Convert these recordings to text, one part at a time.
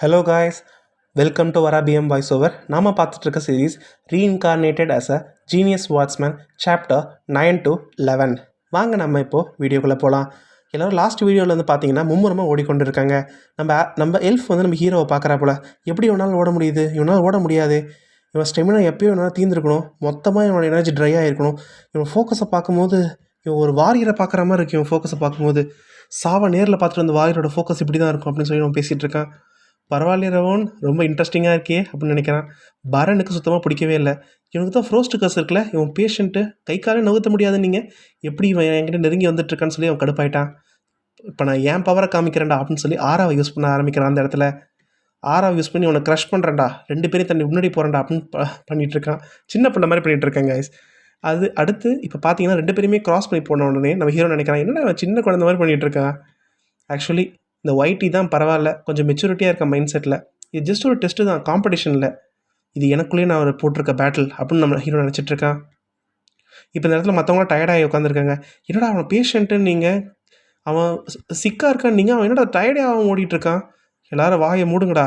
Hello guys welcome to வராபிஎம் voice over நாம் பார்த்துட்ருக்க series reincarnated as a genius watchman chapter nine to eleven வாங்க நம்ம இப்போது வீடியோக்குள்ளே போகலாம் எல்லோரும் லாஸ்ட் வீடியோவில் வந்து பார்த்தீங்கன்னா மும்முரமாக ஓடிக்கொண்டு இருக்காங்க நம்ம நம்ம எல்ஃப் வந்து நம்ம ஹீரோவை பார்க்குறா போல எப்படி இவனால் ஓட முடியுது? இவனால் ஓட முடியாது. இவன் ஸ்டெமினா எப்போயும் இவனால் தீர்ந்துருக்கணும். மொத்தமாக இவனோட எனர்ஜி ட்ரை ஆகிருக்கணும் இவன் ஃபோக்கஸை பார்க்கும்போது இவன் ஒரு வாரியரை பார்க்குற மாதிரி இருக்கு இவன் ஃபோக்கஸை பார்க்கும்போது. சாவை நேரில் பார்த்துட்டு அந்த வாரியரோட ஃபோக்கஸ் இப்படி தான் இருக்கும் அப்படின்னு சொல்லி அவன் பேசிகிட்டு இருக்கான் பரவாயில்ல ரவோன் ரொம்ப இன்ட்ரெஸ்டிங்காக இருக்கே அப்படின்னு நினைக்கிறான். பரனுக்கு சுத்தமாக பிடிக்கவே இல்லை. இவனுக்கு தான் ஃப்ரோஸ்ட் கஸ் இருக்குல்ல இவன் பேஷண்ட்டு கை காலே நகர்த்த முடியாது நீங்கள் எப்படி இவன் என்கிட்ட நெருங்கி வந்துட்டுருக்கான்னு சொல்லி அவன் கடுப்பாயிட்டான். இப்போ நான் ஏன் பவரை காமிக்கிறேன்டா அப்படின்னு சொல்லி ஆறாவை யூஸ் பண்ண ஆரம்பிக்கிறான் அந்த இடத்துல. ஆறாவை யூஸ் பண்ணி உனக்கு க்ரஷ் பண்ணுறேன்டா ரெண்டு பேரும் தண்ணி முன்னாடி போகிறேன்டா அப்படின்னு பண்ணிகிட்டு இருக்கான். சின்ன பிள்ளை மாதிரி பண்ணிகிட்டு இருக்கேன் கைஸ் அது அடுத்து இப்போ பார்த்தீங்கன்னா ரெண்டு பேருமே க்ராஸ் பண்ணி போன உடனே நம்ம ஹீரோ நினைக்கிறான். என்னடா சின்ன குழந்தை மாதிரி பண்ணிகிட்டு இருக்கான் ஆக்சுவலி இந்த ஒயிட்டி தான் பரவாயில்ல. கொஞ்சம் மெச்சூரிட்டியாக இருக்க மைண்ட் செட்டில் இது ஜஸ்ட் ஒரு டெஸ்ட்டு தான் காம்படிஷனில் இது எனக்குள்ளேயே நான் போட்டிருக்க பேட்டில் அப்படின்னு நம்ம ஹீரோ நினச்சிட்ருக்கான் இப்போ இந்த இடத்துல மற்றவங்களாம் டயர்டாகி உட்காந்துருக்காங்க என்னடா அவன் பேஷண்ட்டுன்னு நீங்கள் அவன் சிக்காக இருக்கான்னு நீங்கள் அவன் என்னடா டயர்டாக அவன் ஓடிட்டுருக்கான்? எல்லாரும் வாயை மூடுங்கடா.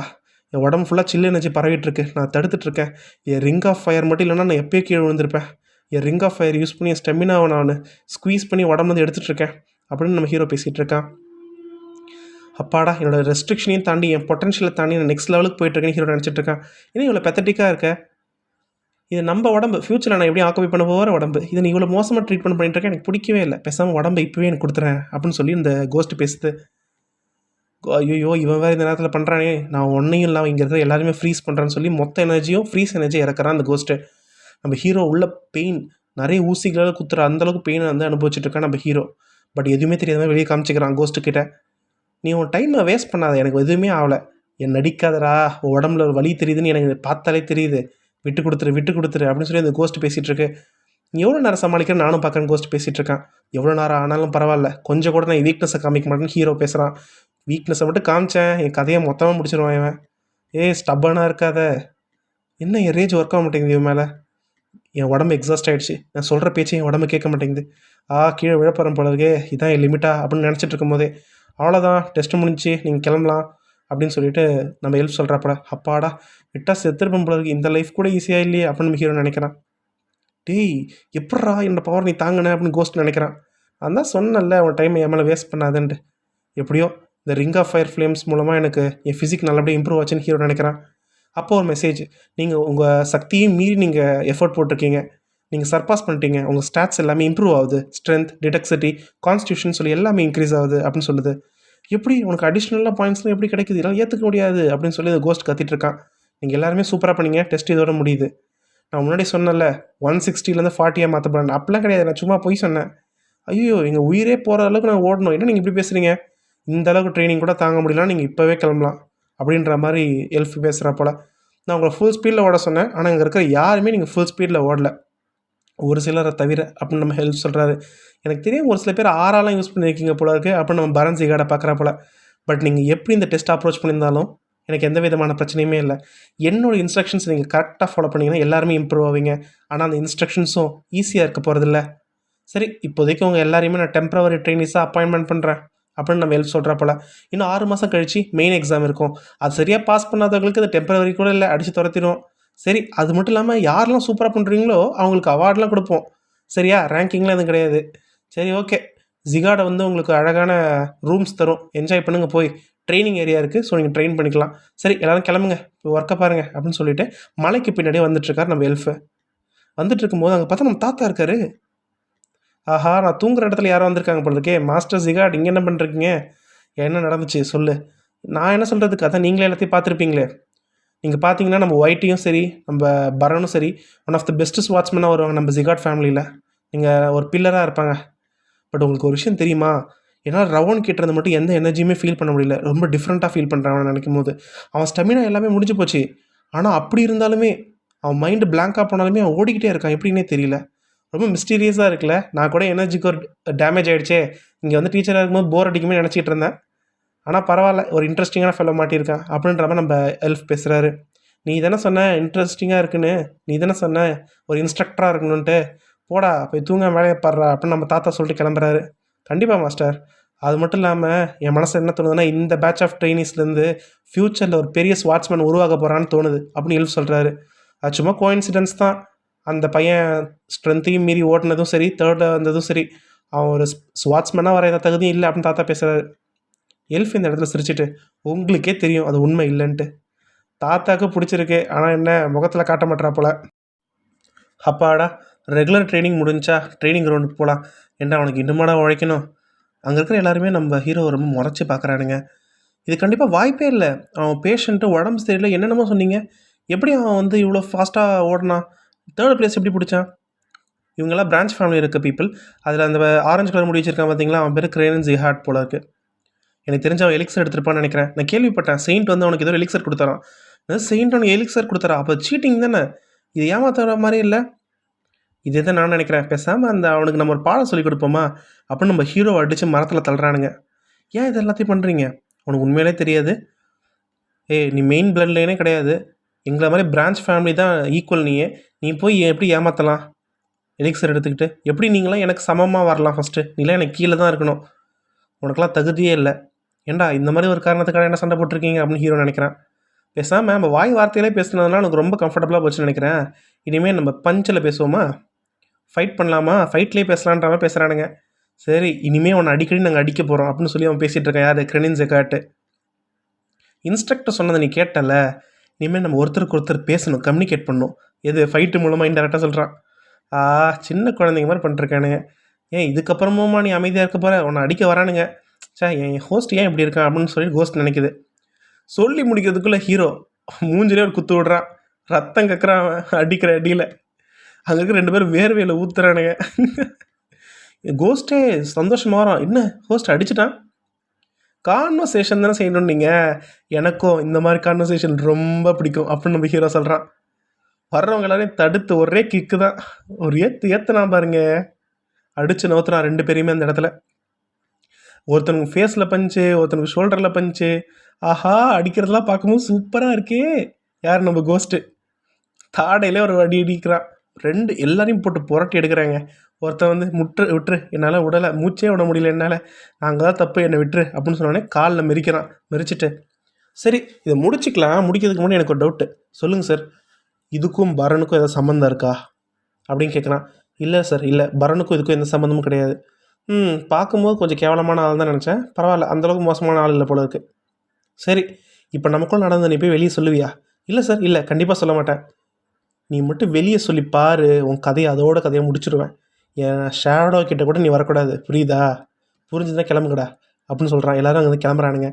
என் உடம்பு ஃபுல்லாக சில்லு நினச்சி பரவிட்டுருக்கு. நான் தடுத்துட்ருக்கேன் என் ரிங் ஆஃப் ஃபயர் மட்டும் இல்லைன்னா நான் எப்பயே கீழே விழுந்திருப்பேன். என் ரிங் ஆஃப் ஃபயர் யூஸ் பண்ணி என் ஸ்டெமினாவை நான் ஸ்குவீஸ் பண்ணி உடம்புலேருந்து எடுத்துகிட்ருக்கேன் எடுத்துகிட்டு இருக்கேன் அப்படின்னு நம்ம ஹீரோ பேசிகிட்டு இருக்கான் அப்பாடா என்னோட ரெஸ்ட்ரிக்ஷனையும் தாண்டி என் பொட்டன்ஷியலை தாண்டி நான் நெக்ஸ்ட் லெவலுக்கு போயிட்டுருக்கேன் ஹீரோ நினச்சிட்டு இருக்கான் ஏன்னா இவ்வளோ பெத்தட்டிக்காக இருக்க? இது நம்ம உடம்பு. ஃப்யூச்சரில் நான் எப்படி ஆக்குபை பண்ண போகிற உடம்பு? இதை நீ இவ்வளோ மோசமாக ட்ரீட்மெண்ட் பண்ணிட்டுருக்கேன் பண்ணிட்டு எனக்கு பிடிக்கவே இல்லை. பேசாமல் உடம்பை இப்போவே எனக்கு கொடுத்துறேன் அப்படின்னு சொல்லி இந்த கோஸ்ட் பேசுது. ஐயோ இவன் வேறு இந்த நேரத்தில் பண்ணுறானே நான் ஒன்றையும் இல்லாமல் இங்கே இருக்கிற எல்லாருமே ஃப்ரீஸ் பண்ணுறேன்னு சொல்லி மொத்த எனர்ஜியும் ஃப்ரீஸ் எனர்ஜி இறக்குறான் அந்த கோஸ்ட்டு நம்ம ஹீரோ உள்ள பெயின் நிறைய ஊசிகளால் குத்துற அந்தளவுக்கு பெயினை வந்து அனுபவிச்சுட்டு இருக்கான் நம்ம ஹீரோ பட் எதுவுமே தெரியாத மாதிரி வெளியே காமிச்சிக்கிறான் கோஸ்ட்டு கிட்ட. நீ உன் டைமை வேஸ்ட் பண்ணாத. எனக்கு எதுவுமே ஆகலை என் நடிக்காதரா உன் உடம்புல ஒரு வலி தெரியுதுன்னு எனக்கு பார்த்தாலே தெரியுது. விட்டு கொடுத்துரு விட்டு கொடுத்துரு அப்படின்னு சொல்லி அந்த கோஸ்ட் பேசிகிட்டு இருக்கு. நீ எவ்வளோ நேரம் சமாளிக்கிற நானும் பார்க்குறேன் கோஸ்ட் பேசிகிட்டு இருக்கான். எவ்வளோ நேரம் ஆனாலும் பரவாயில்ல. கொஞ்சம் கூட நான் வீக்னஸை காமிக்க மாட்டேன்னு ஹீரோ பேசுகிறான் வீக்னஸை மட்டும் காமிச்சேன். என் கதையை மொத்தமாக முடிச்சிருவான் இவன். ஏய் ஸ்டப்பனாக இருக்காத. என்ன என் ரேஜ் ஒர்க் ஆக மாட்டேங்குது இவன் மேலே? என் உடம்பு எக்ஸாஸ்ட் ஆகிடுச்சு நான் சொல்கிற பேச்சு என் உடம்பு கேட்க மாட்டேங்குது. ஆ கீழே விழப்புறம் போல இருக்கே. இதான் என் லிமிட்டா அப்படின்னு நினச்சிட்டு இருக்கும்போதே அவ்வளோதான் டெஸ்ட்டு முடிஞ்சு நீங்கள் கிளம்பலாம் அப்படின்னு சொல்லிட்டு நம்ம ஹெல்ப் சொல்கிறப்பட அப்பாடா விட்டா செத்துருப்பேன் போல இருக்கு. இந்த லைஃப் கூட ஈஸியாக இல்லையே அப்படின்னு நம்ம ஹீரோ நினைக்கிறான். டேய் எப்பட்றா என்னோட பவர் நீ தாங்கின அப்படின்னு கோஸ்ட் நினைக்கிறான். அதான் சொன்னல அவன் டைம் என் மேலே வேஸ்ட் பண்ணாதுன்ட்டு. எப்படியோ இந்த ரிங் ஆஃப் ஃபயர் ஃப்ளேம்ஸ் மூலமாக எனக்கு என் ஃபிசிக் நல்லபடியாக இம்ப்ரூவ் ஆச்சுன்னு ஹீரோ நினைக்கிறான். அப்போ ஒரு மெசேஜ் நீங்கள் உங்கள் சக்தியும் மீறி நீங்கள் எஃபோர்ட் போட்டிருக்கீங்க. நீங்கள் சர்பாஸ் பண்ணிட்டீங்க. உங்கள் ஸ்டாட்ஸ் எல்லாமே இம்ப்ரூவ் ஆகுது. ஸ்ட்ரென்த் டிடெக்சிட்டி கான்ஸ்டியூஷன் சொல்லி எல்லாமே இன்க்ரீஸ் ஆகுது அப்படின்னு சொல்லுது. எப்படி? உனக்கு அடிஷ்னலாக பாயிண்ட்ஸ்லாம் எப்படி கிடைக்குது? இதெல்லாம் ஏற்றுக்க முடியாது அப்படின்னு சொல்லி கோஸ்ட் கத்திட்டு இருக்கான். நீங்கள் எல்லாருமே சூப்பராக பண்ணீங்க. டெஸ்ட் இதோட முடியுது. நான் முன்னாடி சொன்னேன்ல ஒன் சிக்ஸ்டிலேருந்து ஃபார்ட்டியாக மாற்ற போகிறேன் அப்படிலாம் கிடையாது. நான் சும்மா போய் சொன்னேன். ஐயோ எங்கள் உயிரே போகிற அளவுக்கு நான் ஓடணும். என்ன நீங்கள் இப்படி பேசுகிறீங்க இந்த அளவுக்கு ட்ரைனிங் கூட தாங்க முடியலாம் நீங்கள் இப்போவே கிளம்பலாம். அப்படின்ற மாதிரி எல்ஃப் பேசுகிறா போல். நான் உங்களை ஃபுல் ஸ்பீடில் ஓட சொன்னேன். ஆனால் இங்கே இருக்கிற யாருமே நீங்கள் ஃபுல் ஸ்பீடில் ஓடலை. ஒரு சிலரை தவிர அப்படின்னு நம்ம ஹெல்ப் சொல்கிறாரு எனக்கு தெரியும் ஒரு சில பேர் ஆறாலாம் யூஸ் பண்ணியிருக்கீங்க போல இருக்குது அப்படின்னு நம்ம பரன்சி கார்டை பார்க்குறா போல. பட் நீங்கள் எப்படி இந்த டெஸ்ட் அப்ரோச் பண்ணியிருந்தாலும் எனக்கு எந்த விதமான பிரச்சனையுமே இல்லை. என்னோட இன்ஸ்ட்ரக்ஷன்ஸ் நீங்கள் கரெக்டாக ஃபாலோ பண்ணீங்கன்னா எல்லாருமே இம்ப்ரூவ் ஆவீங்க. ஆனால் அந்த இன்ஸ்ட்ரக்ஷன்ஸும் ஈஸியாக இருக்க போகிறதில்ல சரி இப்போதைக்கு உங்கள் எல்லாரையுமே நான் டெம்பரவரி ட்ரைனிஸாக அப்பாயின்மெண்ட் பண்ணுறேன் அப்படின்னு நம்ம ஹெல்ப் சொல்கிறா போல. இன்னும் ஆறு மாதம் கழிச்சு மெயின் எக்ஸாம் இருக்கும். அது சரியாக பாஸ் பண்ணாதவங்களுக்கு அது டெம்பரவரி கூட இல்லை அடித்து துரத்திடும் சரி அது மட்டும் இல்லாமல் யாரெல்லாம் சூப்பராக பண்ணுறீங்களோ அவங்களுக்கு அவார்ட்லாம் கொடுப்போம். சரியா? ரேங்கிங்லாம் எதுவும் கிடையாது. சரி ஓகே ஜிகாடை வந்து உங்களுக்கு அழகான ரூம்ஸ் தரும். என்ஜாய் பண்ணுங்க போய். ட்ரைனிங் ஏரியா இருக்குது ஸோ நீங்கள் ட்ரெயின் பண்ணிக்கலாம். சரி எல்லோரும் கிளம்புங்க. இப்போ ஒர்க்கை பாருங்கள் அப்படின்னு சொல்லிட்டு மலைக்கு பின்னாடியே வந்துட்டுருக்கார் நம்ம எல்ஃபு வந்துட்டு இருக்கும்போது அங்கே பார்த்தா நம்ம தாத்தா இருக்காரு. ஆஹா நான் தூங்குற இடத்துல யாரும் வந்திருக்காங்க போல இருக்கே. மாஸ்டர் ஜிகாட் இங்கே என்ன பண்ணுறீங்க என்ன நடந்துச்சு? சொல்லு. நான் என்ன சொல்கிறதுக்கு அதான் நீங்களே எல்லாத்தையும் பார்த்துருப்பீங்களே. நீங்கள் பார்த்தீங்கன்னா நம்ம ஒயிட்டையும் சரி நம்ம பரனும் சரி ஒன் ஆஃப் த பெஸ்ட்டஸ்ட் வாட்ச்மேனாக வருவாங்க நம்ம ஜிகாட் ஃபேமிலியில் நீங்கள் ஒரு பில்லராக இருப்பாங்க. பட் உங்களுக்கு ஒரு விஷயம் தெரியுமா? என்னால் ரவுண்ட் கிட்டது மட்டும் எந்த எனர்ஜியுமே ஃபீல் பண்ண முடியல. ரொம்ப டிஃப்ரெண்ட்டாக ஃபீல் பண்ணுறான் நினைக்கும் போது. அவன் ஸ்டெமினா எல்லாமே முடிஞ்சு போச்சு. ஆனால் அப்படி இருந்தாலுமே அவன் மைண்டு பிளாங்காக போனாலுமே அவன் ஓடிக்கிட்டே இருக்கான். எப்படின்னே தெரியல. ரொம்ப மிஸ்டீரியஸாக இருக்குல்ல. நான் கூட எனர்ஜிக்கு ஒரு டேமேஜ் ஆகிடுச்சே இங்கே வந்து டீச்சராக இருக்கும்போது போர் அடிக்குமே நினச்சிட்டு இருந்தேன். ஆனால் பரவாயில்ல ஒரு இன்ட்ரெஸ்டிங்கான ஃபெல்லோ மாட்டியிருக்கான் அப்படின்ற மாதிரி நம்ம எல்ஃப் பேசுகிறாரு நீ தானே சொன்ன இன்ட்ரெஸ்டிங்காக இருக்குன்னு. நீ தானே சொன்ன ஒரு இன்ஸ்ட்ரக்டராக இருக்கணுன்ட்டு போடா போய் தூங்க வேலையை பாடுறா அப்படின்னு நம்ம தாத்தா சொல்லிட்டு கிளம்புறாரு. கண்டிப்பாக மாஸ்டர் அது மட்டும் இல்லாமல் என் மனசு என்ன தோணுதுன்னா இந்த பேட்ச் ஆஃப் ட்ரைனிஸ்லேருந்து ஃப்யூச்சரில் ஒரு பெரிய ஸ்வாட்ஸ்மேன் உருவாக போகிறான்னு தோணுது அப்படின்னு எல்ஃப் சொல்கிறாரு அது சும்மா கோயின்சிடென்ஸ் தான். அந்த பையன் ஸ்ட்ரென்த்தையும் மீறி ஓட்டினதும் சரி தேர்டில் வந்ததும் சரி அவன் ஒரு ஸ்வாட்ஸ்மேனாக வர எந்த தகுதியும் இல்லை அப்படின்னு தாத்தா பேசுகிறாரு எல்ஃப் இந்த இடத்துல சிரிச்சிட்டு உங்களுக்கே தெரியும் அது உண்மை இல்லைன்ட்டு. தாத்தாக்கு பிடிச்சிருக்கு ஆனால் என்ன முகத்தில் காட்ட மாட்டா போல. அப்பாடா ரெகுலர் ட்ரைனிங் முடிஞ்சா ட்ரைனிங் கிரவுண்டுக்கு போகலாம் என்ன அவனுக்கு இன்னுமாடா உழைக்கணும்? அங்கே இருக்கிற எல்லாருமே நம்ம ஹீரோ ரொம்ப முறைச்சி பார்க்குறானுங்க இது கண்டிப்பாக வாய்ப்பே இல்லை. அவன் பேஷண்ட்டு உடம்பு சரியில்லை என்னென்னமோ சொன்னீங்க. எப்படி அவன் வந்து இவ்வளோ ஃபாஸ்ட்டாக ஓடினான்? தேர்ட் பிளேஸ் எப்படி பிடிச்சான்? இவங்கெல்லாம் பிரான்ச் ஃபேமிலி இருக்க பீப்புள் அதில் அந்த ஆரஞ்சு கலர் முடி வச்சிருக்கான் பார்த்தீங்களா அவன் பேர் கிரேனன் ஜிஹாட் போல இருக்குது எனக்கு தெரிஞ்ச அவன் எலிக்சர் எடுத்திருப்பான்னு நினைக்கிறேன். நான் கேள்விப்பட்டேன். செயின்ட் வந்து அவனுக்கு ஏதோ எலிக்சர் கொடுத்தாரான் செயின்ட் அவனுக்கு எலிக்சர் கொடுத்தாரா அப்போ சீட்டிங் தானே? இது ஏமாத்துற மாதிரி இல்லை. இதே தான் நான் நினைக்கிறேன். பேசாமல் அந்த அவனுக்கு நம்ம ஒரு பாடம் சொல்லி கொடுப்போமா? அப்படின்னு நம்ம ஹீரோவை அடித்து மரத்தில் தள்ளுறானுங்க. ஏன் இது எல்லாத்தையும் பண்ணுறீங்க உனக்கு உண்மையிலே தெரியாது. ஏய் நீ மெயின் பிளட் லைனே கிடையாது. எங்களை மாதிரி பிரான்ச் ஃபேமிலி தான் ஈக்குவல் நீயே. நீ போய் எப்படி ஏமாற்றலாம் எலிக்சர் எடுத்துக்கிட்டு. எப்படி நீங்களாம் எனக்கு சமமாக வரலாம் ஃபஸ்ட்டு நீலாம் எனக்கு கீழே தான் இருக்கணும். உனக்கெல்லாம் தகுதியே இல்லை. ஏண்டா இந்த மாதிரி ஒரு காரணத்துக்காக என்ன சண்டை போட்டிருக்கீங்க அப்படின்னு ஹீரோ நினைக்கிறேன். பேசாமல் நம்ம வாய் வார்த்தையிலே பேசுனதுனால எனக்கு ரொம்ப கம்ஃபர்டபுளாக போச்சுன்னு நினைக்கிறேன். இனிமேல் நம்ம பஞ்சில் பேசுவோமா? ஃபைட் பண்ணலாமா? ஃபைட்லேயே பேசலான்ற மாதிரி பேசுகிறானுங்க சரி இனிமேல் உன்னை அடிக்கடி நாங்கள் அடிக்க போகிறோம் அப்படின்னு சொல்லி அவன் பேசிகிட்டு இருக்கான். யார்? கிரெனின் ஜெகாட்டு இன்ஸ்ட்ரக்டர் சொன்னதை நீ கேட்டல? இனிமேல் நம்ம ஒருத்தருக்கு ஒருத்தர் பேசணும் கம்யூனிகேட் பண்ணணும். எது ஃபைட்டு மூலமாக இன்டெரக்டாக சொல்கிறான் ஆ சின்ன குழந்தைங்க மாதிரி பண்ணிட்டுருக்கானுங்க ஏன் இதுக்கப்புறமுமா நீ அமைதியாக இருக்க போகிற உன்னை அடிக்க வரானுங்க. சே என் ஹோஸ்ட் ஏன் இப்படி இருக்கான் அப்படின்னு சொல்லி கோஸ்ட் நினைக்குது. சொல்லி முடிக்கிறதுக்குள்ளே ஹீரோ மூஞ்சிலே ஒரு குத்து விடுறான். ரத்தம் கக்குறான் அடிக்கிற அடியில். அங்கே இருக்க ரெண்டு பேரும் வேர்வையில் ஊத்துறானுங்க. கோஸ்ட்டே சந்தோஷமாக வரும் என்ன ஹோஸ்ட் அடிச்சிட்டான்? கான்வர்சேஷன் தானே செய்யணும் நீங்கள் எனக்கும் இந்த மாதிரி கான்வர்சேஷன் ரொம்ப பிடிக்கும் அப்படின்னு நம்ம ஹீரோ சொல்கிறான் வர்றவங்க எல்லாரையும் தடுத்து ஒரே கிக்கு தான். ஒரு ஏற்று ஏற்றுனா பாருங்க. அடிச்சு நவுத்துறான் ரெண்டு பேரையுமே அந்த இடத்துல. ஒருத்தனுக்கு ஃபேஸில் பஞ்சு ஒருத்தனுக்கு ஷோல்டரில் பஞ்சு ஆஹா அடிக்கிறதெல்லாம் பார்க்கும்போது சூப்பராக இருக்கே. யார் நம்ம கோஸ்ட்டு தாடையிலே ஒரு அடி அடிக்கிறான். ரெண்டு எல்லாரையும் போட்டு புரட்டி எடுக்கிறாங்க. ஒருத்தன் வந்து முற்று விட்டுரு என்னால் விடலை மூச்சே விட முடியல என்னால். நாங்கள் தான் தப்பு என்னை விட்டுரு அப்படின்னு சொன்னோடனே காலில் மெரிக்கிறான் மெரிச்சிட்டு சரி இதை முடிச்சுக்கலாம். முடிக்கிறதுக்கு முன்னாடி எனக்கு ஒரு டவுட்டு சொல்லுங்கள் சார் இதுக்கும் பரனுக்கும் ஏதாவது சம்மந்தம் இருக்கா? அப்படின்னு கேட்குறான் இல்லை சார் இல்லை பரனுக்கும் இதுக்கும் எந்த சம்மந்தமும் கிடையாது. ம் பார்க்கும்போது கொஞ்சம் கேவலமான ஆள் தான் நினச்சேன். பரவாயில்ல அந்தளவுக்கு மோசமான ஆள் இல்லை போல இருக்கு. சரி இப்போ நமக்குள்ள நடந்த நீ போய் வெளியே சொல்லுவியா? இல்லை சார் இல்லை கண்டிப்பாக சொல்ல மாட்டேன். நீ மட்டும் வெளியே சொல்லி பாரு உன் கதையை அதோட கதையை முடிச்சிருவேன். என் ஷேடோ கிட்ட கூட நீ வரக்கூடாது புரியுதா? புரிஞ்சுதான் கிளம்புங்கடா அப்படின்னு சொல்கிறான் எல்லாரும் அங்கே கிளம்புறானுங்க.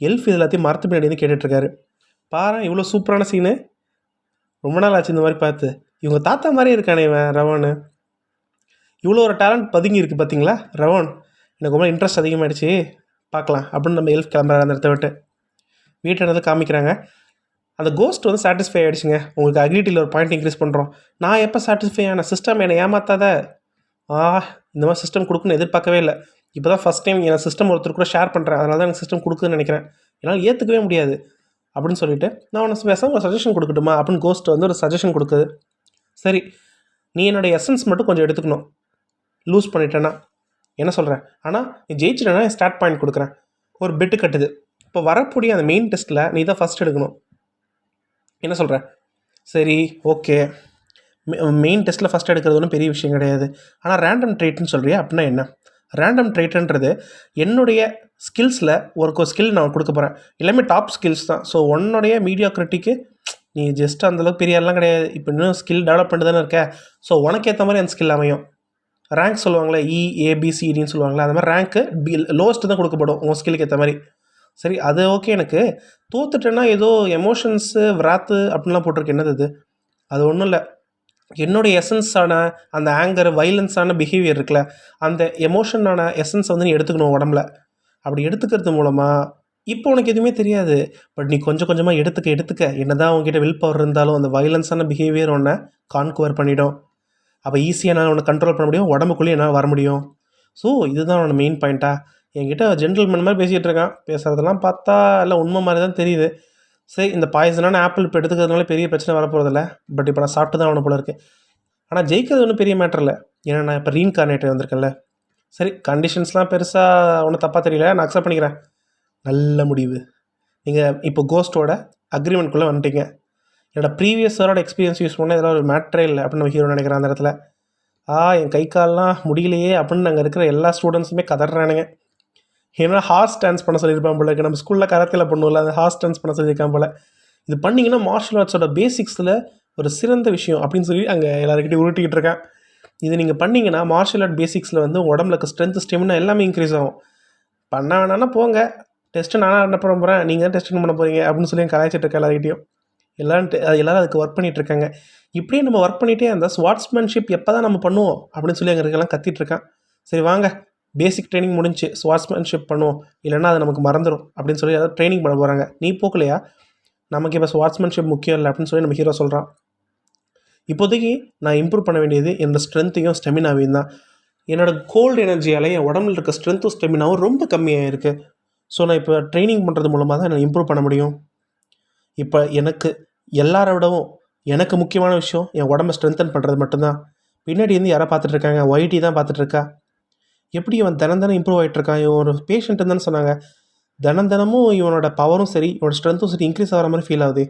எல்ஃப் இது எல்லாத்தையும் மரத்து பின்னாடி வந்து கேட்டுட்ருக்காரு. பாரு இவ்வளோ சூப்பரான சீனு ரொம்ப நாள் ஆச்சு இந்த மாதிரி பார்த்து. இவங்க தாத்தா மாதிரியே இருக்கானே இவன் ரவனு இவ்வளோ ஒரு டேலண்ட் பதுங்கி இருக்குது பார்த்தீங்களா ரவன் எனக்கு ரொம்ப இன்ட்ரெஸ்ட் அதிகமாகிடுச்சு பார்க்கலாம். அப்படின்னு நம்ம எல்ஃப் கிளம்புறாரு. அந்த இடத்த விட்டு. வீட்டை வந்து காமிக்கிறாங்க. அந்த கோஸ்ட் வந்து சாட்டிஸ்ஃபை ஆகிடுச்சுங்க உங்களுக்கு அக்ரிட்டியில் ஒரு பாயிண்ட் இன்க்ரீஸ் பண்ணுறோம் நான் எப்போ சாட்டிஸ்ஃபை ஆன சிஸ்டம் என்னை ஏமாத்தாத? ஆ இந்த மாதிரி சிஸ்டம் கொடுக்குன்னு எதிர்பார்க்கவே இல்லை. இப்போ தான் ஃபஸ்ட் டைம் என் சிஸ்டம் ஒருத்தர் கூட ஷேர் பண்ணுறேன் அதனால தான் எனக்கு சிஸ்டம் கொடுக்குதுன்னு நினைக்கிறேன். என்னால் ஏற்றுக்கவே முடியாது. அப்படின்னு சொல்லிட்டு நான் உனக்கு பேசாமல் ஒரு சஜஷன் கொடுக்கட்டுமா? அப்படின்னு கோஸ்ட் வந்து ஒரு சஜஷன் கொடுக்குது. சரி. நீ என்னோட எசன்ஸ் மட்டும் கொஞ்சம் எடுத்துக்கணும். லூஸ் பண்ணிட்டேன்னா என்ன சொல்கிறேன் ஆனால் நீ ஜெயிச்சிட்டேன்னா ஸ்டார்ட் பாயிண்ட் கொடுக்குறேன். ஒரு பெட்டு கட்டுது. இப்போ வரக்கூடிய அந்த மெயின் டெஸ்ட்டில் நீ தான் ஃபஸ்ட் எடுக்கணும். என்ன சொல்கிற சரி ஓகே மெயின் டெஸ்ட்டில் ஃபஸ்ட் எடுக்கிறது ஒன்றும் பெரிய விஷயம் கிடையாது. ஆனால் ரேண்டம் ட்ரேட்னு சொல்கிறியா அப்படின்னா என்ன? ரேண்டம் ட்ரேட்டுன்றது என்னுடைய ஸ்கில்ஸில் ஒரு ஸ்கில் நான் கொடுக்க போகிறேன் எல்லாமே டாப் ஸ்கில்ஸ் தான். ஸோ உன்னுடைய மீடியா கிரிட்டிக்கு நீ ஜஸ்ட் அந்தளவுக்கு பெரிய எல்லாம் கிடையாது. இப்போ இன்னும் ஸ்கில் டெவலப் பண்ணிட்டு தானே இருக்க? ஸோ உனக்கு ஏற்ற மாதிரி அந்த ஸ்கில் அமையும். ரேங்க் சொல்லுவாங்களே e, இ ஏபிசிடின்னு சொல்லுவாங்களே அந்த மாதிரி ரேங்க்கு பி லோஸ்ட்டு தான் கொடுக்கப்படும் உங்கள் ஸ்கில்லுக்கு ஏற்ற மாதிரி. சரி அது ஓகே எனக்கு. தோத்துட்டேன்னா ஏதோ எமோஷன்ஸு விராத்து அப்படின்லாம் போட்டிருக்கு. என்னது அது அது ஒன்றும் இல்லை. என்னோடய எசன்ஸான அந்த ஆங்கர் வைலன்ஸான பிஹேவியர் இருக்குல்ல அந்த எமோஷனான எசன்ஸை வந்து நீ எடுத்துக்கணும் உடம்புல. அப்படி எடுத்துக்கிறது மூலமாக இப்போ உனக்கு எதுவுமே தெரியாது. பட் நீ கொஞ்சம் கொஞ்சமாக எடுத்துக்க எடுத்துக்க. என்ன தான் உங்ககிட்ட வில் பவர் இருந்தாலும் அந்த வைலன்ஸான பிஹேவியர் ஒன்றை கான்குவர் பண்ணிடும். அப்போ ஈஸியாக என்னால் உன்னை கண்ட்ரோல் பண்ண முடியும். உடம்புக்குள்ளேயே என்னால் வர முடியும். ஸோ இதுதான் உன்னோட மெயின் பாயிண்ட்டாக என்கிட்ட ஜென்டில்மேன் மாதிரி பேசிகிட்டு இருக்கான். பேசுகிறதெல்லாம் பார்த்தா எல்லாம் உண்மை மாதிரி தான் தெரியுது. சரி இந்த பாய்சனான ஆப்பிள் இப்போ எடுத்துக்கிறதுனால பெரிய பிரச்சனை வரப்போகிறதில்ல பட் இப்போ நான் சாப்பிட்டு தான் ஆகணும் போல இருக்கு. ஆனால் ஜெயிக்கிறது ஒன்றும் பெரிய மேட்டர் இல்லை. ஏன்னா நான் இப்போ ரீன்கார்னேட்டர் வந்திருக்கேன்ல. சரி கண்டிஷன்ஸ்லாம் பெருசாக ஒன்றும் தப்பாக தெரியல. நான் அக்செப்ட் பண்ணிக்கிறேன். நல்ல முடிவு. நீங்கள் இப்போ கோஸ்ட்டோட அக்ரிமெண்ட்குள்ளே வந்துட்டீங்க. என்னோட ப்ரீவியஸ் இயரோட எக்ஸ்பீரியன்ஸ் யூஸ் பண்ண இதெல்லாம் ஒரு மேட்ரே இல்லை அப்படின்னு நம்ம ஹீரோ நினைக்கிறேன் அந்த இடத்துல. ஆ என் கை கால்லாம் முடியலையே அப்படின்னு அங்கே இருக்கிற எல்லா ஸ்டூடெண்ட்ஸுமே கதறானுங்க ஏன்னா ஹார்ஸ் டான்ஸ் பண்ண சொல்லியிருப்பான் போல இருக்கு. நம்ம ஸ்கூலில் கரத்தில் பண்ணுவோம்ல அந்த ஹார்ஸ் டான்ஸ் பண்ண சொல்லியிருக்கான் போல. இது பண்ணிங்கன்னா மார்ஷல் ஆர்ட்ஸோட பேசிக்ஸில் ஒரு சிறந்த விஷயம் அப்படின்னு சொல்லி அங்கே எல்லாருக்கிட்டையும் உருட்டிக்கிட்டு இருக்கான். இது நீங்கள் பண்ணிங்கன்னா மார்ஷல் ஆர்ட் பேசிக்ஸில் வந்து உடம்புல இருக்க ஸ்ட்ரென்த் ஸ்டெமினா எல்லாமே இன்க்ரீஸ் ஆகும். பண்ண வேணான்னா போங்க. டெஸ்ட்டு நானாக என்ன பண்ண போகிறேன் நீங்கள் தான் டெஸ்ட் பண்ண போகிறீங்க அப்படின்னு சொல்லி கலாய்ச்சிட்டு இருக்கேன் எல்லாருக்கிட்டையும் எல்லாரும் எல்லோரும் அது எல்லாரும் அதுக்கு ஒர்க் பண்ணிகிட்ருக்காங்க இருக்காங்க இப்படியே நம்ம ஒர்க் பண்ணிகிட்டே இருந்தால் ஸ்வாட்ஸ்மேன்ஷிப் எப்போ தான் நம்ம பண்ணுவோம்? அப்படின்னு சொல்லி அங்கே இருக்கலாம் கத்திட்டு இருக்கான் சரி வாங்க. பேசிக் ட்ரைனிங் முடிஞ்சு ஸ்வாட்ஸ்மேன்ஷிப் பண்ணுவோம். இல்லைன்னா அது நமக்கு மறந்துடும் அப்படின்னு சொல்லி ஏதாவது ட்ரைனிங் பண்ண போகிறாங்க நீ போக்கலையா? நமக்கு இப்போ ஸ்வாட்ஸ்மேன்ஷிப் முக்கியம் இல்லை அப்படின்னு சொல்லி நம்ம ஹீரோ சொல்கிறான் இப்போதைக்கு நான் இம்ப்ரூவ் பண்ண வேண்டியது என்னோட ஸ்ட்ரென்த்தையும் ஸ்டெமினாவையும் தான். என்னோட கோல்டு எனர்ஜியால் என் உடம்புல இருக்க ஸ்ட்ரென்த்தும் ஸ்டெமினாவும் ரொம்ப கம்மியாக இருக்குது ஸோ நான் இப்போ ட்ரைனிங் பண்ணுறது மூலமாக தான் நான் இம்ப்ரூவ் பண்ண முடியும். இப்போ எனக்கு எல்லாரை விடவும் எனக்கு முக்கியமான விஷயம் என் உடம்பை ஸ்ட்ரென்தன் பண்ணுறது மட்டும்தான். பின்னாடி இருந்து யாரை பார்த்துட்ருக்காங்க? ஒயிட்டி ஒய்டி தான் பார்த்துட்ருக்கா? எப்படி இவன் தினம் தினம் இம்ப்ரூவ் ஆகிட்டுருக்கான் இவன் ஒரு பேஷண்ட் தானே சொன்னாங்க. தினம் தினமும் இவனோட பவரும் சரி இவனோட ஸ்ட்ரென்த்தும் சரி இன்க்ரீஸ் ஆகிற மாதிரி ஃபீல் ஆகுது.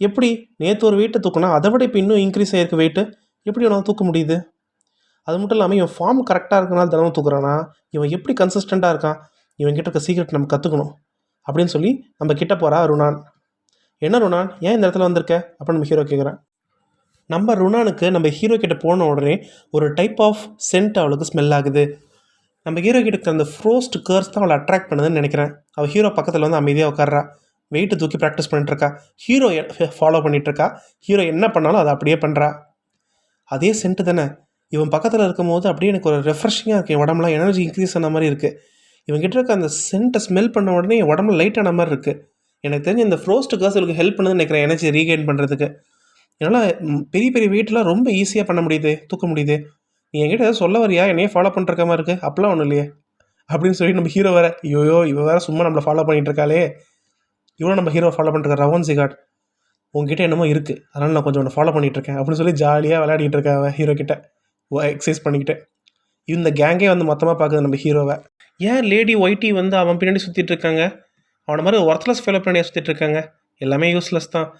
எப்படி நேற்று ஒரு வெயிட்டை தூக்குனா அதை விட இப்போ இன்னும் இன்க்ரீஸ் ஆகிருக்கு வெயிட்டு எப்படி இவனால் தூக்க முடியுது? அது மட்டும் இல்லாமல் இவன் ஃபார்ம் கரெக்டாக இருக்கனால தினமும் தூக்குறானா? இவன் எப்படி கன்சிஸ்டண்ட்டாக இருக்கான்? இவன் கிட்ட இருக்க சீக்ரெட் நம்ம கற்றுக்கணும் அப்படின்னு சொல்லி நம்ம கிட்ட போகிறா அருணான். என்ன ருணான் ஏன் இந்த இடத்துல வந்திருக்க? அப்படின்னு நம்ம ஹீரோ கேட்குறேன் நம்ம ருணானுக்கு நம்ம ஹீரோ கிட்ட போன உடனே ஒரு டைப் ஆஃப் சென்ட் அவளுக்கு ஸ்மெல் ஆகுது. நம்ம ஹீரோ கிட்ட இருக்க அந்த ஃப்ரோஸ்ட் கேர்ஸ் தான் அவளை அட்ராக்ட் பண்ணுதுன்னு நினைக்கிறேன். அவள் ஹீரோ பக்கத்தில் வந்து அமைதியாக உட்கார்றா. வெயிட்டு தூக்கி ப்ராக்டிஸ் பண்ணிட்டு இருக்கா ஹீரோ ஃபாலோ பண்ணிட்டு இருக்கா ஹீரோ என்ன பண்ணாலும் அதை அப்படியே பண்ணுறா அதே சென்ட்டு தானே. இவன் பக்கத்தில் இருக்கும்போது அப்படியே எனக்கு ஒரு ரெஃப்ரெஷிங்காக இருக்குது என் உடம்புலாம் எனர்ஜி இன்க்ரீஸ் ஆன மாதிரி இருக்குது இவங்கிட்ட இருக்க அந்த சென்ட்டை ஸ்மெல் பண்ண உடனே என் உடம்புல லைட்டான மாதிரி இருக்குது எனக்கு தெரிஞ்சு இந்த ஃப்ரோஸ்ட் கேர்ஸ்களுக்கு ஹெல்ப் பண்ணுதுன்னு நினைக்கிறேன் எனர்ஜி ரீகெயின் பண்ணுறதுக்கு என்னால் பெரிய பெரிய வெயிட்லாம் ரொம்ப ஈஸியாக பண்ண முடியுது தூக்க முடியுது. நீ என்கிட்ட ஏதாவது சொல்ல வரியா? என்னையே ஃபாலோ பண்ணுற மாதிரி இருக்குது அப்பெல்லாம் ஒன்றும் இல்லையே. அப்படின்னு சொல்லி நம்ம ஹீரோ வேற ஐயோ இவ வேறு சும்மா நம்மளை ஃபாலோ பண்ணிட்டு இருக்காளே. இவ்வளோ நம்ம ஹீரோ ஃபாலோ பண்ணிட்டு ரவன் சிகாட் உங்ககிட்ட என்னமோ இருக்குது அதனால் நான் கொஞ்சம் ஒன்று ஃபாலோ பண்ணிகிட்ருக்கேன் அப்படின்னு சொல்லி ஜாலியாக விளையாடிட்டு இருக்கேன் அவன் ஹீரோ கிட்ட. எக்ஸசைஸ் பண்ணிக்கிட்டு. இந்த கேங்கே வந்து மொத்தமாக பார்க்குது நம்ம ஹீரோவை ஏன் லேடி ஒயிட்டி வந்து அவன் பின்னாடி சுற்றிட்டு இருக்காங்க? அவனை மாதிரி ஒர்த்லெஸ் ஃபெலோ பின்னாடி சுற்றிட்டு இருக்காங்க. எல்லாமே யூஸ்லெஸ் தான்.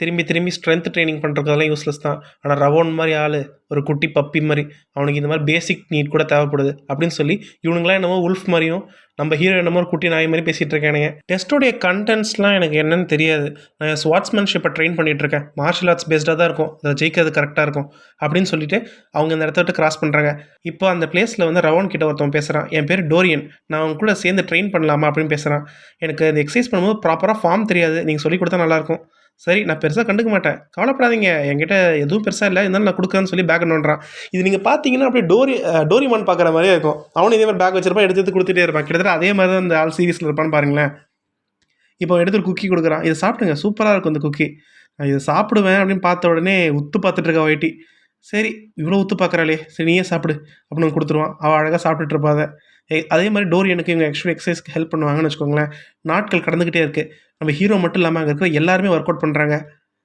திரும்பி திரும்பி ஸ்ட்ரென்த் ட்ரைனிங் பண்ணுறதுக்கெல்லாம் யூஸ்லெஸ் தான். ஆனால் ரவோன் மாதிரி ஆள் ஒரு குட்டி பப்பி மாதிரி அவனுக்கு இந்த மாதிரி பேசிக் நீட் கூட தேவைப்படுது அப்படின்னு சொல்லி இவனுங்களாம் என்னமோ உல்ஃப் மாதிரியும் நம்ம ஹீரோ என்னமோ ஒரு குட்டி நாய் மாதிரி பேசிகிட்டு இருக்கானுங்க. டெஸ்ட்டோடைய கண்டென்ட்ஸ்லாம் எனக்கு என்னன்னு தெரியாது. நான் ஸ்வாட்ஸ்மேன்ஷிப்பை ட்ரெயின் பண்ணிகிட்டு இருக்கேன். மார்ஷியல் ஆர்ட்ஸ் பேஸ்டாக தான் இருக்கும். அதை ஜெயிக்கிறது கரெக்டாக இருக்கும். அப்படின்னு சொல்லிட்டு அவங்க இந்த இடத்த விட்டு கிராஸ் பண்ணுறாங்க இப்போ அந்த பிளேஸில் வந்து ரவன் கிட்ட ஒருத்தவன் பேசுகிறான் என் பேர் டோரியன். நான் அவங்க கூட சேர்ந்து ட்ரெயின் பண்ணலாமா அப்படின்னு பேசுகிறான் எனக்கு இந்த எக்ஸசைஸ் பண்ணும்போது ப்ராப்பராக ஃபார்ம் தெரியாது. நீங்கள் சொல்லி கொடுத்தா நல்லாயிருக்கும் சரி நான் பெருசாக கண்டுக்க மாட்டேன். கவலைப்படாதீங்க. என்கிட்ட எதுவும் பெருசாக இல்லை. இருந்தாலும் நான் கொடுக்குறேன்னு சொல்லி பேக் நோண்டுறான் இது நீங்கள் பார்த்தீங்கன்னா அப்படியே டோரி டோரிமான் பார்க்குற மாதிரியே இருக்கும். அவனும் இதே மாதிரி பேக் வச்சிருப்பான் எடுத்து எடுத்து கொடுத்துட்டே இருப்பான். கிட்டத்தட்ட அதே மாதிரி தான் இந்த ஆள் சீரீஸில் இருப்பான்னு பாருங்களேன். இப்போ எடுத்து ஒரு குக்கி கொடுக்குறான். இதை சாப்பிடுங்க. சூப்பராக இருக்கும் இந்த குக்கி நான் இதை சாப்பிடுவேன் அப்படின்னு பார்த்த உடனே உத்து பார்த்துட்டு இருக்க ஒயிட்டி சரி இவ்வளோ உத்து பார்க்குறாளே. சரி நீயே சாப்பிடு. அப்படின்னு கொடுத்துருவான். அவள் அழகாக சாப்பிட்டுட்டு இருப்பாத அதே மாதிரி டோரியனுக்கு இவங்க ஆக்சுவலி எக்ஸசைஸ்க்கு ஹெல்ப் பண்ணுவாங்கன்னு வச்சுக்கோங்களேன். நாட்கள் கடந்துக்கிட்டே இருக்குது நம்ம ஹீரோ மட்டும் இல்லாமல் அங்கே இருக்கிற எல்லாருமே ஒர்க் அவுட் பண்ணுறாங்க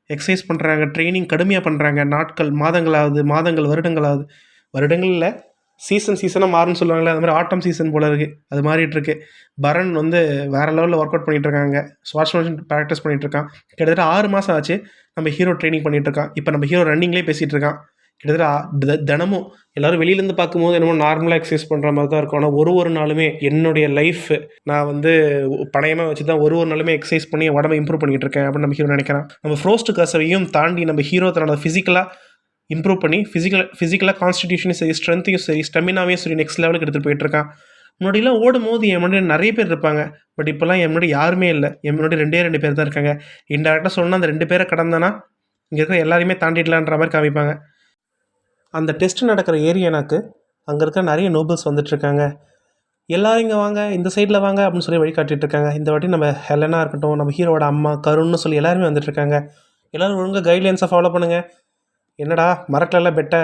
எக்ஸசைஸ் பண்ணுறாங்க ட்ரைனிங் கடுமையாக பண்ணுறாங்க நாட்கள் மாதங்களாவது மாதங்கள் வருடங்களாவது. வருடங்கள் இல்லை சீசன் சீசனாக மாறும்னு சொல்லுவாங்களே அது மாதிரி ஆட்டம் சீசன் போல இருக்குது அது மாறிட்டுருக்கு பரன் வந்து வேறு லெவலில் ஒர்க் அவுட் பண்ணிட்டு இருக்காங்க. ஸ்வாஷ் மோஷன் ப்ராக்டிஸ் பண்ணிகிட்டு இருக்கான். கிட்டத்தட்ட ஆறு மாதம் ஆச்சு நம்ம ஹீரோ ட்ரைனிங் பண்ணிட்டு இருக்கான். இப்போ நம்ம ஹீரோ ரன்னிங்லேயே பேசிகிட்டு இருக்கான். கிட்டத்தட்ட தினமும் எல்லாரும் வெளியிலேருந்து பார்க்கும்போது என்னமோ நார்மலாக எக்ஸசைஸ் பண்ணுற மாதிரி தான் இருக்கும். ஆனால் ஒரு ஒரு நாளுமே என்னுடைய லைஃப் நான் வந்து பணையமாக வச்சு தான் ஒரு ஒரு நாளுமே எக்ஸசைஸ் பண்ணி உடம்பை இம்ப்ரூவ் பண்ணிகிட்டு இருக்கேன் அப்படின்னு நம்ம ஹீரோ நினைக்கிறேன் நம்ம ஃப்ரோஸ்ட் கசவையும் தாண்டி நம்ம ஹீரோ தன்னோட ஃபிசிக்கலாக இம்ப்ரூவ் பண்ணி ஃபிசிக்கல் ஃபிசிக்கலாக கான்ஸ்டியூஷனையும் சரி ஸ்ட்ரென்த்தையும் சரி ஸ்டெமினாவையும் சரி நெக்ஸ்ட் லெவலுக்கு எடுத்துகிட்டு போயிட்டுருக்கான் முன்னாடிலாம் ஓடும் போது என் முன்னாடி நிறைய பேர் இருப்பாங்க. பட் இப்போல்லாம் என் முன்னாடி யாருமே இல்லை. என் முன்னாடி ரெண்டே ரெண்டு பேர் தான் இருக்காங்க. இன்டெரக்டாக சொன்னால் அந்த ரெண்டு பேரை கடந்தானா இங்கே இருக்கிற எல்லாரையுமே தாண்டிடலான்ற மாதிரி காமிப்பாங்க. அந்த டெஸ்ட் நடக்கிற ஏரியானாக்கு அங்கே இருக்க நிறைய நோபல்ஸ் வந்துட்டுருக்காங்க. எல்லோரும் இங்கே வாங்க இந்த சைடில் வாங்க அப்படின்னு சொல்லி வழிகாட்டிகிட்டு இருக்காங்க இந்த வாட்டி நம்ம ஹெலனா இருக்கட்டும் நம்ம ஹீரோவோட அம்மா கருண்னு சொல்லி எல்லாருமே வந்துட்டுருக்காங்க. இருக்காங்க ஒழுங்காக கைட்லைன்ஸை ஃபாலோ பண்ணுங்கள் என்னடா மரக்கலெல்லாம் பெட்ட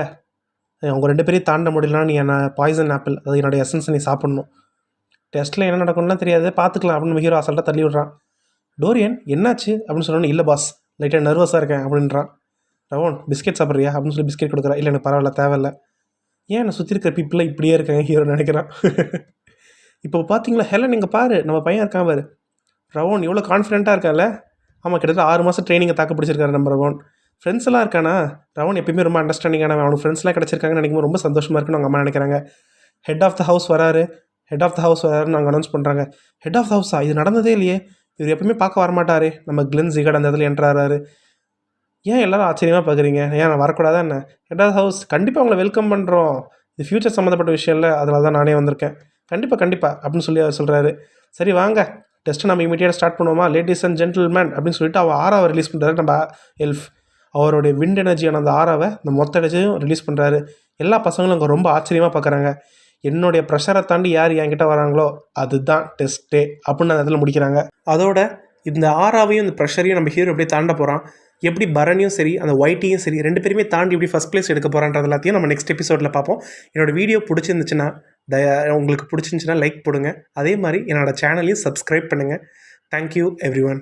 அவங்க ரெண்டு பேரையும் தாண்ட முடியலன்னா நீ என்ன பாய்சன் ஆப்பிள் அது என்னோட எசன்ஸை நீ சாப்பிட்ணும். டெஸ்ட்டில் என்ன நடக்கும்லாம் தெரியாது பார்த்துக்கலாம் அப்படின்னு ஹீரோ அசல்ட்டாக தள்ளி விட்றான். டோரியன் என்னாச்சு அப்படின்னு சொன்னோன்னே இல்லை பாஸ் லைட்டாக நர்வஸாக இருக்கேன் அப்படின்றான். ரவன் பிஸ்கெட் சாப்பிட்றியா? அப்படின்னு சொல்லி பிஸ்கெட் கொடுக்குறா. இல்லை எனக்கு பரவாயில்ல தேவையில்ல. ஏன் என்னை சுற்றி இருக்கிற பீப்புளாக இப்படியே இருக்காங்க? ஹீரோ நினைக்கிறான். இப்போ பார்த்தீங்களா ஹெலன் நீங்கள் பாரு நம்ம பையன் இருக்கான் பாரு. ரவோன் எவ்வளோ கான்ஃபிடென்ட்டாக இருக்கான்ல? ஆமாம் கிட்டத்தட்ட ஆறு மாதம் ட்ரைனிங்கை தாக்கு பிடிச்சிருக்காரு நம்ம ரவோன். ஃப்ரெண்ட்ஸ் எல்லாம் இருக்கானா? ரவன் எப்பயுமே ரொம்ப அண்டர்ஸ்டாண்டிங்கான அவனுக்கு ஃப்ரெண்ட்ஸ்லாம் கிடச்சிருக்காங்கன்னு நினைக்கும் ரொம்ப சந்தோஷமாக இருக்குன்னு அவங்க அம்மா நினைக்கிறாங்க. ஹெட் ஆஃப் த ஹவுஸ் வராரு. ஹெட் ஆஃப் த ஹவுஸ் வராருன்னு நாங்கள் அனௌன்ஸ் பண்ணுறாங்க ஹெட் ஆஃப் த ஹவுஸா இது நடந்ததே இல்லையே. இவர் எப்பயுமே பார்க்க வரமாட்டாரே. நம்ம கிளென் ஜிகட் அந்த இடத்துல என்ட்ராரு ஏன் எல்லாரும் ஆச்சரியமாக பார்க்குறீங்க? ஏன் நான் வரக்கூடாதா என்ன? ரெண்டாவது ஹவுஸ் கண்டிப்பாக உங்களை வெல்கம் பண்ணுறோம் இது ஃப்யூச்சர் சம்மந்தப்பட்ட விஷயம் இல்லை அதனால தான் நானே வந்திருக்கேன். கண்டிப்பாக கண்டிப்பாக அப்படின்னு சொல்லி அவர் சொல்கிறாரு சரி வாங்க. டெஸ்ட்டை நம்ம இமீடியட்டாக ஸ்டார்ட் பண்ணுவோமா? லேடிஸ் அண்ட் ஜென்டில்மேன் அப்படின்னு சொல்லிட்டு அவள் ஆறாவை ரிலீஸ் பண்ணுறாரு நம்ம எல்ஃப் அவருடைய விண்ட் எனர்ஜியான அந்த ஆறாவை இந்த மொத்த எனர்ஜியும் ரிலீஸ் பண்ணுறாரு எல்லா பசங்களும் அங்கே ரொம்ப ஆச்சரியமாக பார்க்குறாங்க. என்னுடைய ப்ரெஷரை தாண்டி யார் என்கிட்ட வராங்களோ அதுதான் டெஸ்ட்டே அப்படின்னு அந்த இடத்துல முடிக்கிறாங்க. அதோட இந்த ஆறாவையும் இந்த ப்ரெஷரையும் நம்ம ஹீரோ எப்படி தாண்ட போகிறான் எப்படி பரணியும் சரி அந்த ஒயிட்டையும் சரி ரெண்டு பேருமே தாண்டி எப்படி ஃபஸ்ட் பிளேஸ் எடுக்க போகிறான்றது எல்லாத்தையும் நம்ம நெக்ஸ்ட் எபிசோடில் பார்ப்போம். என்னோட வீடியோ பிடிச்சிருந்துச்சுன்னா தய உங்களுக்கு பிடிச்சிருந்துச்சுன்னா லைக் போடுங்க. அதே மாதிரி என்னோடய சேனலையும் சப்ஸ்கிரைப் பண்ணுங்கள் தேங்க்யூ எவ்ரி ஒன்